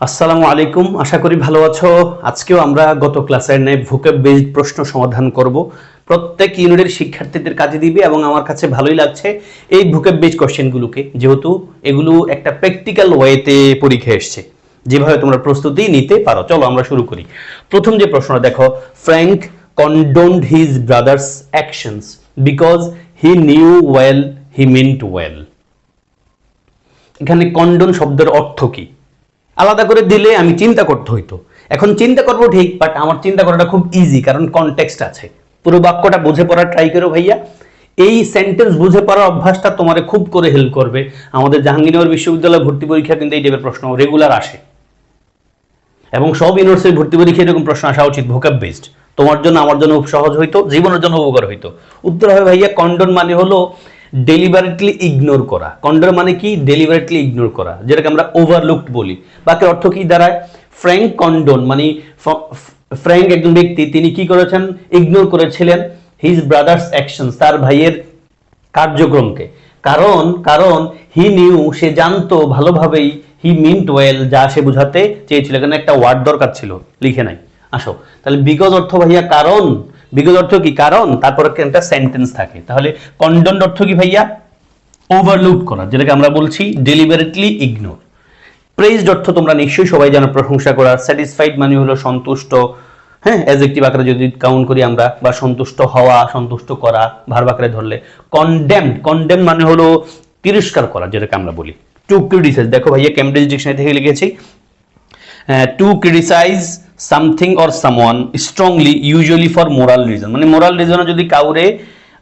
আসসালামু আলাইকুম, আশা করি ভালো আছো। আজকেও আমরা গত ক্লাসের ন্যায় ভোকেব বেসড প্রশ্ন সমাধান করব। প্রত্যেক ইউনিটের শিক্ষার্থীদের কাজে দিবে এবং আমার কাছে ভালোই লাগছে এই ভোকেব বেস কোশ্চেনগুলোকে, যেহেতু এগুলো একটা প্র্যাকটিক্যাল ওয়েতে পরীক্ষা এসছে। যেভাবে তোমরা প্রস্তুতি নিতে পারো, চলো আমরা শুরু করি। প্রথম যে প্রশ্নটা দেখো, Frank condoned his brothers actions because he knew well he meant well এখানে কন্ডন শব্দের অর্থ কি? আলাদা করে দিলে আমি চিন্তা করতে হইতো। এখন চিন্তা করব ঠিক বাট আমার চিন্তা করাটা খুব ইজি কারণ কনটেক্সট আছে। পুরো বাক্যটা বুঝে পড়ার ট্রাই করো ভাইয়া। এই সেন্টেন্স বুঝে পড়ার অভ্যাসটা তোমারে খুব করে হেল্প করবে। আমাদের জাহাঙ্গীরনগর বিশ্ববিদ্যালয় ভর্তি পরীক্ষা কিন্তু এই টাইপের প্রশ্ন রেগুলার আসে। এবং সব ইউনিভার্সিটি ভর্তি পরীক্ষা এরকম প্রশ্ন আসা উচিত ভোকাব বেসড তোমার জন্য, আমার জন্য খুব সহজ হইতো, জীবনের জন্য উপকার হইতো। উত্তর হবে ভাইয়া কন্ডন মানে হলো ডেলিভারেটলি ইগনোর করা। কন্ডন মানে কি? ডেলিভারেটলি ইগনোর করা, যেটাকে আমরা ওভারলুকড বলি। বাকি অর্থ কি দাঁড়ায়? ফ্র্যাঙ্ক কন্ডন মানে ফ্র্যাঙ্ক একজন ব্যক্তি, তিনি কি করেছেন? ইগনোর করেছিলেন হিজ ব্রাদার্স অ্যাকশন তার ভাইয়ের কার্যক্রমকে। কারণ কারণ হি নিউ সে জানতো ভালোভাবেই হি মিন্ট ওয়েল যা সে বোঝাতে চেয়েছিল। এখানে একটা ওয়ার্ড দরকার ছিল, লিখে নাই। আসো। তাহলে বিকজ অর্থ ভাইয়া কারণ বিকজ অর্থ কি? কারণ তারপর একটা সেন্টেন্স থাকে। তাহলে কন্ডন অর্থ কি ভাইয়া? ওভারলুক করা, যেটাকে আমরা বলছি ডেলিভারেটলি ইগনোর প্রেজড অর্থ তোমরা নিশ্চয়ই সবাই জানো, প্রশংসা করা স্যাটিসফাইড মানে হলো সন্তুষ্ট। হ্যাঁ অ্যাজেক্টিভ আকারে যদি কাউন্ট করি আমরা, বা সন্তুষ্ট হওয়া, সন্তুষ্ট করা ভার্ব আকারে ধরলে। কন্ডেম কন্ডেম মানে হলো তিরস্কার করা, যেটাকে আমরা বলি। টু ক্রিটিসাইজ দেখো ভাইয়া ক্যামব্রিজ ডিকশনারি থেকে লিখেছি। To criticize something or someone strongly usually for moral reason মানে মোরাল রিজনে যদি কাউরে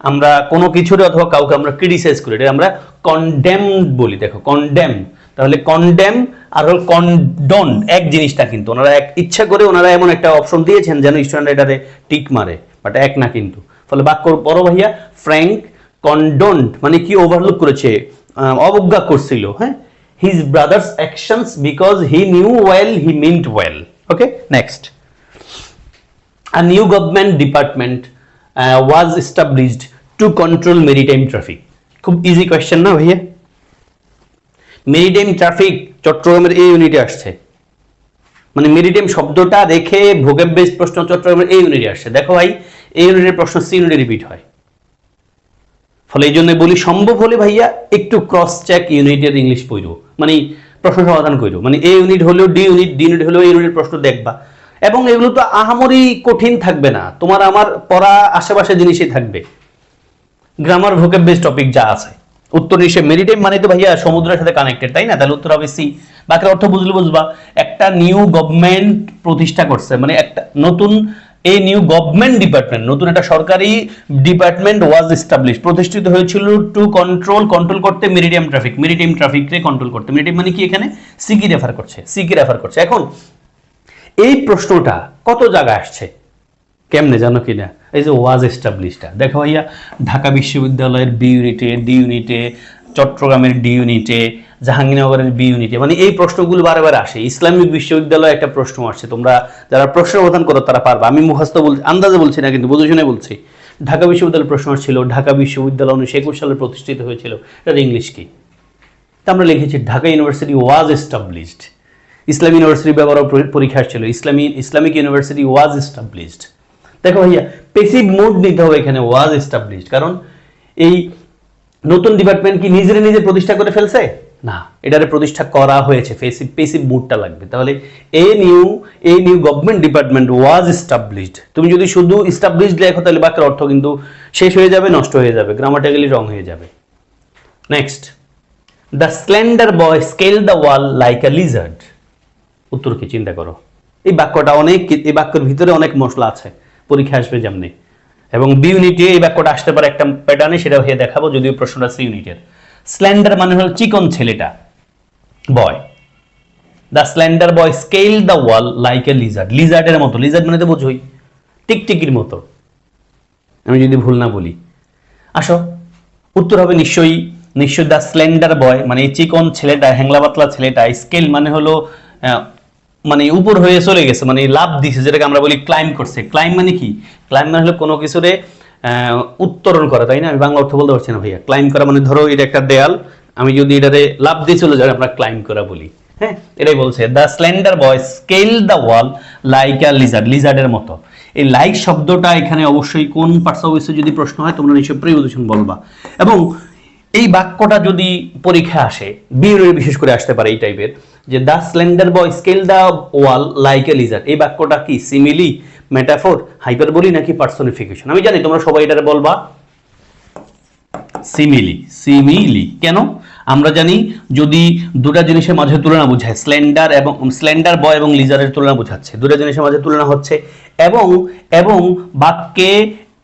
আমরা কোনো কিছুরে অথবা কাউকে আমরা ক্রিটিসাইজ করি এটা আমরা কন্ডেম বলি। দেখো কনডেম তাহলে কনডেম আর হল কন্ডন এক জিনিসটা কিন্তু। ওনারা এক ইচ্ছা করে ওনারা এমন একটা অপশন দিয়েছেন যেন স্টুডেন্ট এটারে টিক মারে, বাট এক না কিন্তু। ফলে বাক্য বড় ভাইয়া ফ্র্যাঙ্ক কন্ডোন্ট মানে কি ওভারলুক করেছে অবজ্ঞা করছিল হ্যাঁ? His brothers actions because he knew well he meant well next A new government department uh, was established to control maritime traffic. খুব ইজি কোয়েশ্চেন না ভাইয়া? মেরিটাইম ট্রাফিক চট্টগ্রামের এই ইউনিটে আসছে। মানে মেরিটাইম শব্দটা রেখে ভোগেব বেস প্রশ্ন চট্টগ্রামের এই ইউনিটে আসছে। দেখো ভাই এই ইউনিটের প্রশ্ন সি ইউনিটে রিপিট হয়। ফলে এই জন্য বলি সম্ভব হলে ভাইয়া একটু ক্রস চেক ইউনিটের ইংলিশ পড়ো মানে প্রশ্ন সমাধান করো মানে এ ইউনিট হলেও ডি ইউনিট ডি ইউনিট হলেও এই ইউনিটের প্রশ্ন দেখবা। এবং এগুলো তো আহামরি কঠিন থাকবে না। তোমার আমার পড়া আশেপাশে জিনিসই থাকবে। গ্রামার ভোকেব বেস টপিক যা আছে। উত্তর হিসেবে মেরিটাইম মানে তো ভাইয়া সমুদ্রের সাথে কানেক্টেড তাই না? তাহলে উত্তর হবে সি বাকি অর্থ বুঝলে বুঝবা, একটা নিউ গভর্নমেন্ট প্রতিষ্ঠা করছে। মানে একটা নতুন এই নিউ গভর্নমেন্ট ডিপার্টমেন্ট নতুন একটা সরকারি ডিপার্টমেন্ট ওয়াজ এস্টাবলিশ প্রতিষ্ঠিত হয়েছিল টু কন্ট্রোল কন্ট্রোল করতে মেরিটাইম ট্রাফিক মেরিটাইম ট্রাফিককে কন্ট্রোল করতে। মেরিটাইম মানে কি এখানে? সিকি রেফার করছে সিকি রেফার করছে। এখন, এই প্রশ্নটা কত জায়গায় আসছে? কেমনে জানো কি না এই যে ওয়াজ এস্টাবলিশটা দেখো ভাইয়া, ঢাকা বিশ্ববিদ্যালয়ের বি ইউনিটে ডি ইউনিটে চট্টগ্রামের ডি ইউনিটে, জাহাঙ্গীরনগরের বি ইউনিটে মানে এই প্রশ্নগুলো বারবার আসে। ইসলামিক বিশ্ববিদ্যালয়ে একটা প্রশ্ন আসছে, তোমরা যারা প্রশ্ন প্রদান করো তারা পারবে। আমি মুখস্থ বল আন্দাজে বলছি না, কিন্তু বুঝে শুনে বলছি। ঢাকা বিশ্ববিদ্যালয়ের প্রশ্ন ছিল ঢাকা বিশ্ববিদ্যালয় উনিশশো একুশ সালে প্রতিষ্ঠিত হয়েছিল, এটার ইংলিশ কি? তা আমরা লিখেছি, Dhaka university was established Islami university ব্যবহার পরীক্ষা আসছিল, ইসলামী, ইসলামিক ইউনিভার্সিটি ওয়াজ এস্টাবলিশড দেখো ভাইয়া, পেসিভ মুড নিতে হবে এখানে ওয়াজ এস্টাবলিশড কারণ এই নতুন ডিপার্টমেন্ট কি নিজের নিজে প্রতিষ্ঠা করে ফেলছে? না। এটারে প্রতিষ্ঠা করা হয়েছে। পেসিভ পেসিভ মুডটা লাগবে। তাহলে a new a new government department was established তুমি যদি শুধু এস্টাবলিশড লেখো তাহলে বাক্যের অর্থ কিন্তু শেষ হয়ে যাবে নষ্ট হয়ে যাবে। গ্রামাটিক্যালি রং হয়ে যাবে। Next the slender boy scale the wall like a lizard উত্তর কি? চিন্তা করো। এই বাক্যটা অনেক এই বাক্যের ভিতরে অনেক মশলা আছে। পরীক্ষা আসবে যেমনি। এবং বি ইউনিটে এই বাক্যটা আসতে পারে একটা প্যাটার্নে সেটা হয়ে দেখাবো, যদিও প্রশ্নটা সি ইউনিটের স্ল্যান্ডার মানে হলো চিকন ছেলেটা boy the slender boy scale the wall like a lizard লিজার্ডের মতো লিজার্ড মানে তো বোঝোই, টিকটিকির মতো। আমি যদি ভুল না বলি। আসো, উত্তর হবে নিশ্চয়ই নিশ্চয়ই দ্য স্লেন্ডার বয় মানে এই চিকন ছেলেটা হ্যাংলা পাতলা ছেলেটা স্কেল মানে হলো মানে উপর হয়ে চলে গেছে মানে লাভ দিছে, যেটাকে আমরা বলি ক্লাইম করছে। ক্লাইম মানে কি? ক্লাইম মানে হলো কোনো কিছুরে উত্তরণ করা, তাই না? আমি বাংলা অর্থ বলতে পারছি না ভাইয়া। ক্লাইম করা মানে ধরো এটা একটা দেয়াল, আমি যদি এটাতে লাভ দিয়ে চলে যাই, আমরা ক্লাইম করা বলি। হ্যাঁ? এটাই বলছে the slender boy scale the wall like a lizard লিজার্ডের মতো। এই লাইক শব্দটা এখানে অবশ্যই কোন পার্টস অফ যদি প্রশ্ন হয়, তোমরা নিশ্চয়ই প্রিপোজিশন বলবা। এবং এই বাক্যটা যদি পরীক্ষা আসে বিউরে বিশেষ করে আসতে পারে এই টাইপের যে the slender boy scale the wall like a lizard এই বাক্যটা কি সিমিলি মেটাফোর হাইপার বলি নাকি পার্সনিফিকেশন আমি জানি তোমরা সবাই এটারে বলবা। সিমিলি সিমিলি কেন? আমরা জানি যদি দুটা জিনিসের মাঝে তুলনা বোঝায় স্লেন্ডার এবং স্লেন্ডার বয় এবং লিজারের তুলনা বোঝাচ্ছে। দুটা জিনিসের মাঝে তুলনা হচ্ছে এবং এবং বাক্যে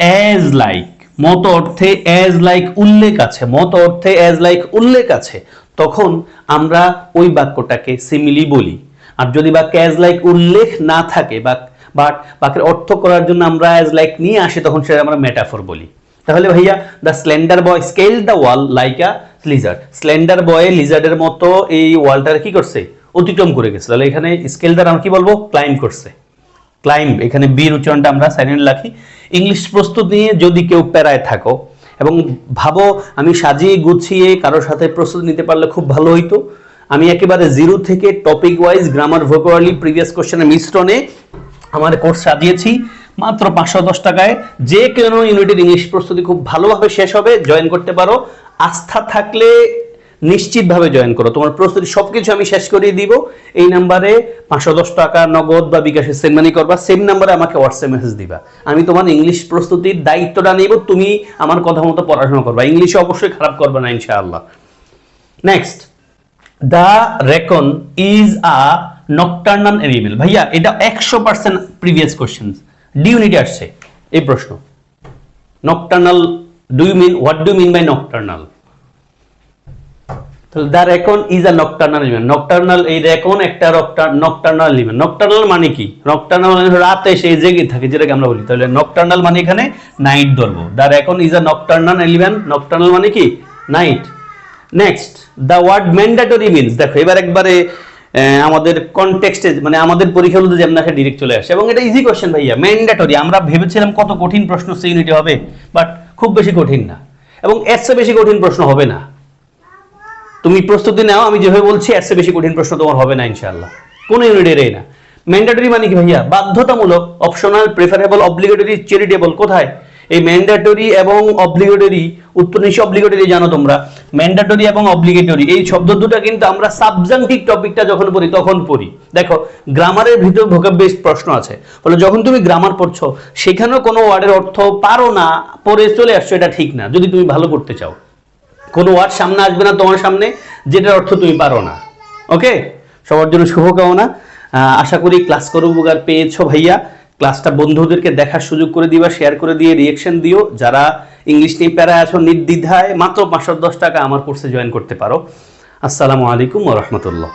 অ্যাজ লাইক মত অর্থে অ্যাজ লাইক উল্লেখ আছে, মত অর্থে অ্যাজ লাইক উল্লেখ আছে, তখন আমরা ওই বাক্যটাকে সিমিলি বলি। আর যদি বাক্যে অ্যাজ লাইক উল্লেখ না থাকে বাট বাক্যের অর্থ করার জন্য আমরা অ্যাজ লাইক নিয়ে আসি, তখন সেটা আমরা মেটাফোর বলি। তাহলে ভাইয়া the slender boy scale the wall like a lizard slender boy লিজার্ডের মতো এই ওয়ালটার কি করছে? অতিক্রম করে গেছে। তাহলে এখানে স্কেল দ্বারা আমরা কি বলব? ক্লাইম করছে। ক্লাইম্ব এখানে বীর উচ্চারণটা আমরা সাইলেন্ট রাখি। ইংলিশ প্রস্তুত নিয়ে যদি কেউ প্যারায় থাকো, এবং ভাবো আমি সাজিয়ে গুছিয়ে কারোর সাথে প্রস্তুত নিতে পারলে খুব ভালো হইতো। আমি একেবারে জিরো থেকে topic wise grammar vocabulary previous কোশ্চেনের মিশ্রণে আমার কোর্স সাজিয়েছি, মাত্র পাঁচশো দশ টাকায়। যে কোনো ইউনিটের ইংলিশ প্রস্তুতি খুব ভালোভাবে শেষ হবে জয়েন করতে পারো। আস্থা থাকলে নিশ্চিতভাবে জয়েন করো। তোমার প্রস্তুতি সবকিছু আমি শেষ করিয়ে দিব। এই নাম্বারে পাঁচশো দশ টাকা নগদ বা বিকাশে সেন্ড মানি করবা। সেম নাম্বারে আমাকে হোয়াটসঅ্যাপ মেসেজ দিবা। আমি তোমার ইংলিশ প্রস্তুতির দায়িত্বটা নিব, তুমি আমার কথা মতো পড়াশোনা করবা। ইংলিশে অবশ্যই খারাপ করবে না, ইনশাআল্লাহ। Next the raccoon is a nocturnal animal ভাইয়া, এটা একশো পার্সেন্ট প্রিভিয়াস কোশ্চেন ডি ইউনিটে আসছে এই প্রশ্ন। Nocturnal do you mean what do mean by nocturnal তাহলে the raccoon is a nocturnal element nocturnal এই রেকন একটা নকটার্নাল এলিমেন্ট নকটার্নাল মানে কি? নকটার্নাল মানে রাতে সে জেগে থাকে, যেটাকে আমরা বলি। তাহলে নকটার্নাল মানে এখানে নাইট ধরবো। The raccoon is a nocturnal element nocturnal মানে কি? Night next the word mandatory means দেখো, এবার একবারে আমাদের কনটেক্সটে মানে আমাদের পরীক্ষাগুলোতে যেমন আসে ডিরেক্ট চলে আসে। এবং এটা ইজি কোশ্চেন ভাইয়া ম্যান্ডেটরি আমরা ভেবেছিলাম কত কঠিন প্রশ্ন সে ইউনিটে হবে বাট খুব বেশি কঠিন না। এবং এর চেয়ে বেশি কঠিন প্রশ্ন হবে না। তুমি প্রস্তুতি নাও, আমি যেভাবে বলছি, এর চেয়ে বেশি কঠিন প্রশ্ন তোমার হবে না, ইনশাআল্লাহ। কোন ইউনিটেরই না। ম্যান্ডেটরি মানে কি ভাইয়া? বাধ্যতামূলক অপশনাল প্রেফারেবল অব্লিগেটরি চ্যারিটেবল কোথায়? এই ম্যান্ডেটরি এবং অব্লিগেটরি উত্তর নিশ্চয় অব্লিগেটরি জানো তোমরা। ম্যান্ডেটরি এবং অব্লিগেটরি এই শব্দ দুটো কিন্তু আমরা সাবজাংটিভ টপিকটা যখন পড়ি, তখন পড়ি। দেখো গ্রামারের ভিতর ভোকাব বেসড প্রশ্ন আছে। বলে যখন তুমি গ্রামার পড়ছো, সেখানেও কোনো ওয়ার্ডের অর্থ পারো না, পড়ে চলে আসছো, এটা ঠিক না। যদি তুমি ভালো করতে চাও। কোনো ওয়ার্ড সামনে আসবে না তোমার সামনে, যেটার অর্থ তুমি পারো না। ওকে সবার জন্য শুভকামনা। আশা করি ক্লাস করে উপকার পেয়েছ ভাইয়া। ক্লাসটা বন্ধুদেরকে দেখার সুযোগ করে দিবা শেয়ার করে দিয়ে রিয়েকশন দিও। যারা ইংলিশ নিয়ে প্যারা আছো, নির্দ্বিধায় মাত্র পাঁচশো দশ টাকা আমার কোর্সে জয়েন করতে পারো। আসসালামু আলাইকুম রহমতুল্লাহ।